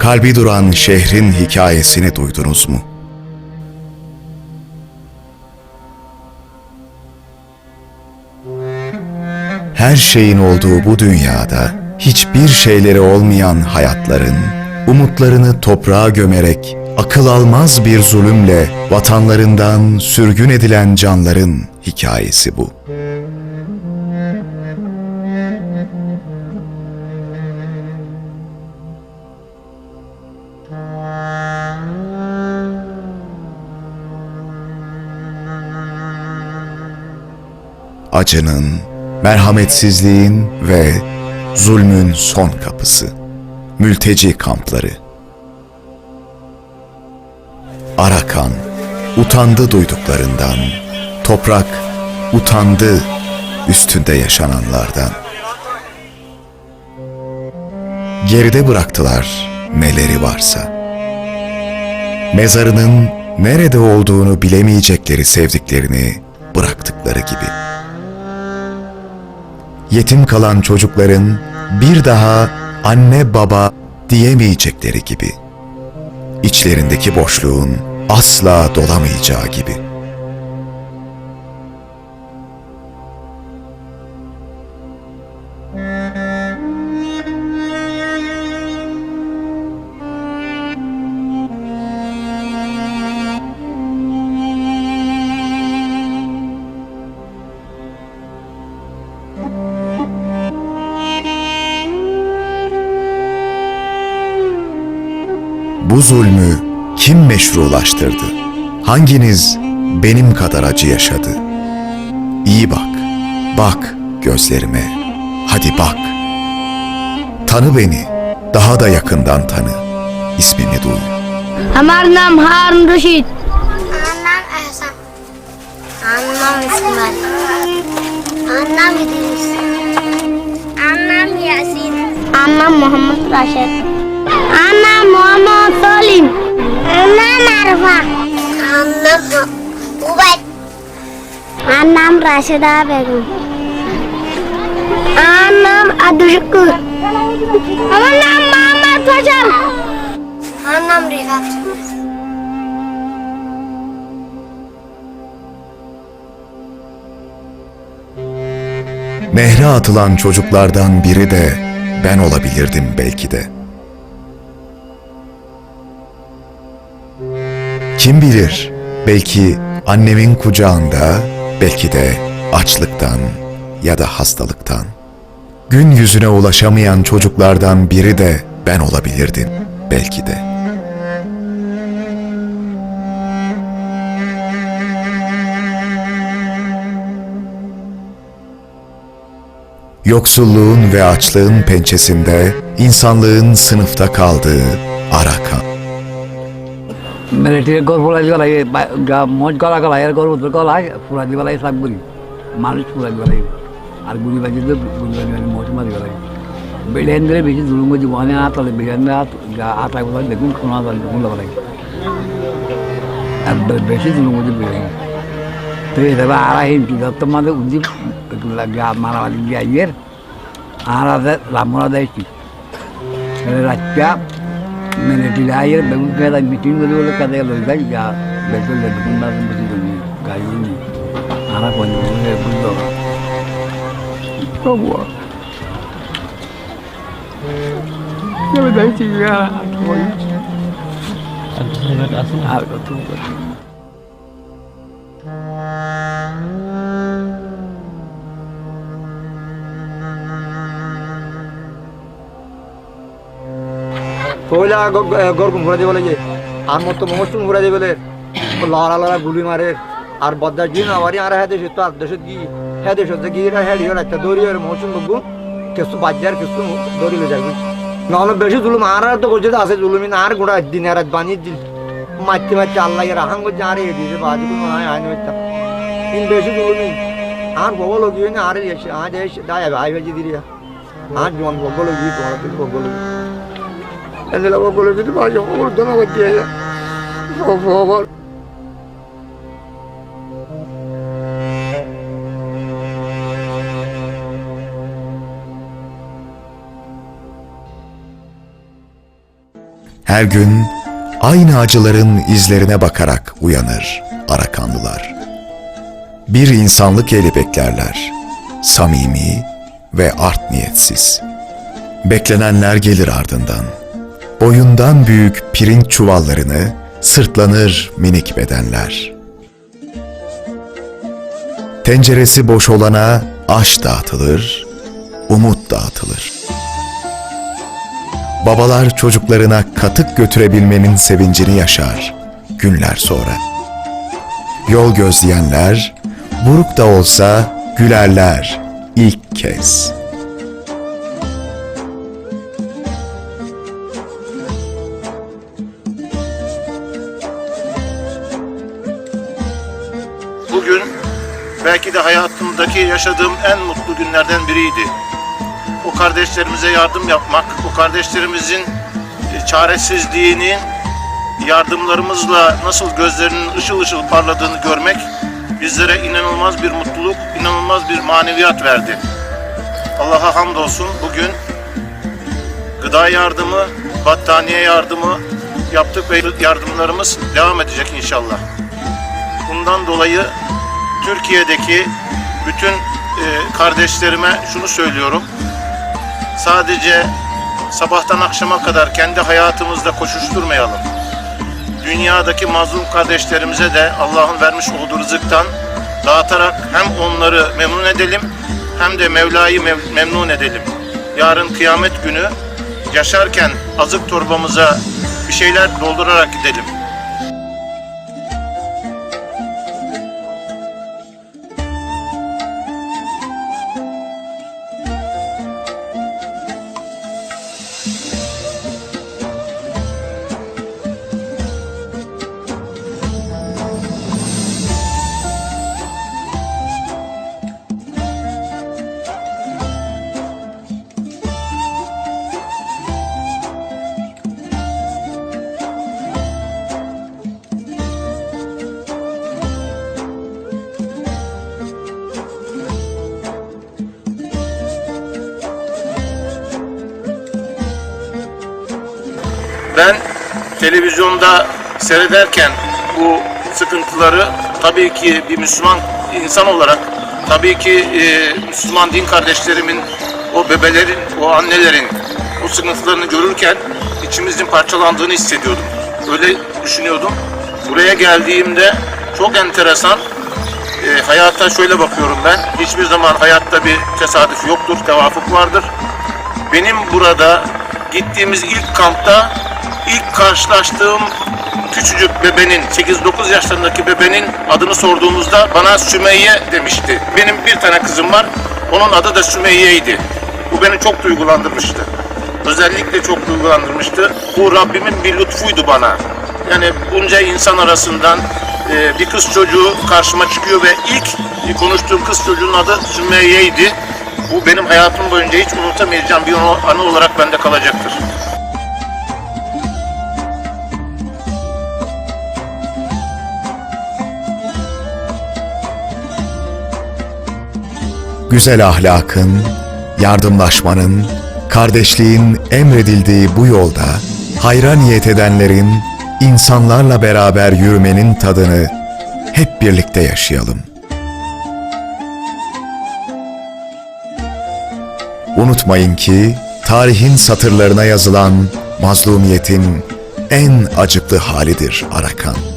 kalbi duran şehrin hikayesini duydunuz mu? Her şeyin olduğu bu dünyada hiçbir şeyleri olmayan hayatların, umutlarını toprağa gömerek akıl almaz bir zulümle vatanlarından sürgün edilen canların hikayesi bu. Acının, merhametsizliğin ve zulmün son kapısı. Mülteci kampları. Arakan utandı duyduklarından. Toprak utandı üstünde yaşananlardan. Geride bıraktılar neleri varsa. Mezarının nerede olduğunu bilemeyecekleri sevdiklerini bıraktıkları gibi yetim kalan çocukların bir daha anne baba diyemeyecekleri gibi. İçlerindeki boşluğun asla dolamayacağı gibi. bu zulmü kim meşrulaştırdı? Hanginiz benim kadar acı yaşadı? İyi bak, bak gözlerime, hadi bak. Tanı beni, daha da yakından tanı, ismimi duy. Amar nam Harun Rüşit. Annem Ehsan. Annem İsmail. Annem İdris. Annem Yasin. Annem Muhammed Raşid. Annem Merhaba. Annem Ubed. Annem Raşida Begum. Annem Adüşkür. Annem Muhammed Paşam. Annem Rehat. Nehre atılan çocuklardan biri de ben olabilirdim belki de. Kim bilir, belki annemin kucağında, belki de açlıktan ya da hastalıktan. Gün yüzüne ulaşamayan çocuklardan biri de ben olabilirdim belki de. Yoksulluğun ve açlığın pençesinde insanlığın sınıfta kaldığı Arakan. মানে মিলিটারির গড় ফুলাই দিব লাগে মজ গলা গলা আর গড় উত্তর গলায় ফুলাই দিব লাগে সাপ গুলি মানুষ ফুলাই দিব লাগে। আর গুলি বাজি গুলি বাজি বাজি মজ মারিব লাগে। বেড়ে বেশি দুরুঙ্গ জীবনে হাত হলে বেড়ে হাত হাত আগুলো দেখুন খোনা লাগে গুলো লাগে আর বেশি দুরুঙ্গ বেড়ে তো এভাবে মানে ইঞ্চি যত মাঝে উজি মারামারি দিয়ে আইয়ের। আর রামরা দেয়ছি রাত্রা মিলিটারি আইয়ের বেগুন কেদা মিটিং করে বলে কাদে লই যাই যা বেগুন বেগুন না বুঝি করি গাড়ি নি আরা কোন বলে বুঝলো তবু আমি দেখছি ওই আর কত পয়লা গরকুম ঘুরা দিয়ে যে, আর মতো মহসুম ঘুরা দিয়ে বলে লড়া লড়া গুলি মারে, আর বদ্দার দিন আবার আর হ্যাঁ দেশে, তো আর দেশে কি হ্যাঁ দেশে কি হ্যাঁ লিও একটা দৌড়ি আর মহসুম লোক কিছু বাজ্যার কিছু দৌড়ি লে যাবে নহলে বেশি জুলুম, আর তো করছে তো আছে জুলুমি না আর গোড়া দিন, আর বানিয়ে দিন। মারতে মারতে আল্লাহ এর আহাং করছে আর এ দিয়েছে বাজি আইন হইতাম ইন বেশি জুলুমি আর বগল লগিয়ে না আর এসে, আজ এসে দায় ভাই ভেজি দিরিয়া আর জোয়ান বগল লগিয়ে তোমার বগল লগিয়ে Eller hava kola dedim. Ay yok olur da hava diye ya. Of hava. Her gün aynı acıların izlerine bakarak uyanır Arakanlılar. Bir insanlık eli beklerler. Samimi ve art niyetsiz. Beklenenler gelir ardından.'' Boyundan büyük pirinç çuvallarını sırtlanır minik bedenler. Tenceresi boş olana aş dağıtılır, umut dağıtılır. Babalar çocuklarına katık götürebilmenin sevincini yaşar günler sonra. Yol gözleyenler, buruk da olsa gülerler ilk kez. Bugün belki de hayatımdaki yaşadığım en mutlu günlerden biriydi. O kardeşlerimize yardım yapmak, o kardeşlerimizin e, çaresizliğini yardımlarımızla nasıl gözlerinin ışıl ışıl parladığını görmek bizlere inanılmaz bir mutluluk, inanılmaz bir maneviyat verdi. Allah'a hamdolsun bugün gıda yardımı, battaniye yardımı yaptık ve yardımlarımız devam edecek inşallah. Bundan dolayı Türkiye'deki bütün e, kardeşlerime şunu söylüyorum. Sadece sabahtan akşama kadar kendi hayatımızda koşuşturmayalım. Dünyadaki mazlum kardeşlerimize de Allah'ın vermiş olduğu rızıktan dağıtarak hem onları memnun edelim hem de Mevla'yı mev- memnun edelim. Yarın kıyamet günü yaşarken azık torbamıza bir şeyler doldurarak gidelim. Ben televizyonda seyrederken bu sıkıntıları tabii ki bir Müslüman insan olarak tabii ki e, Müslüman din kardeşlerimin o bebelerin, o annelerin o sıkıntılarını görürken içimizin parçalandığını hissediyordum. Öyle düşünüyordum. Buraya geldiğimde çok enteresan e, hayata şöyle bakıyorum ben. Hiçbir zaman hayatta bir tesadüf yoktur, tevafuk vardır. Benim burada gittiğimiz ilk kampta ilk karşılaştığım küçücük bebenin, 8-9 yaşlarındaki bebenin adını sorduğumuzda bana Sümeyye demişti. Benim bir tane kızım var, onun adı da Sümeyye'ydi. Bu beni çok duygulandırmıştı. Özellikle çok duygulandırmıştı. Bu Rabbimin bir lütfuydu bana. Yani bunca insan arasından e, bir kız çocuğu karşıma çıkıyor ve ilk konuştuğum kız çocuğunun adı Sümeyye'ydi. Bu benim hayatım boyunca hiç unutamayacağım bir anı olarak bende kalacaktır. Güzel ahlakın, yardımlaşmanın, kardeşliğin emredildiği bu yolda hayra niyet edenlerin insanlarla beraber yürümenin tadını hep birlikte yaşayalım. Unutmayın ki tarihin satırlarına yazılan mazlumiyetin en acıklı halidir Arakan.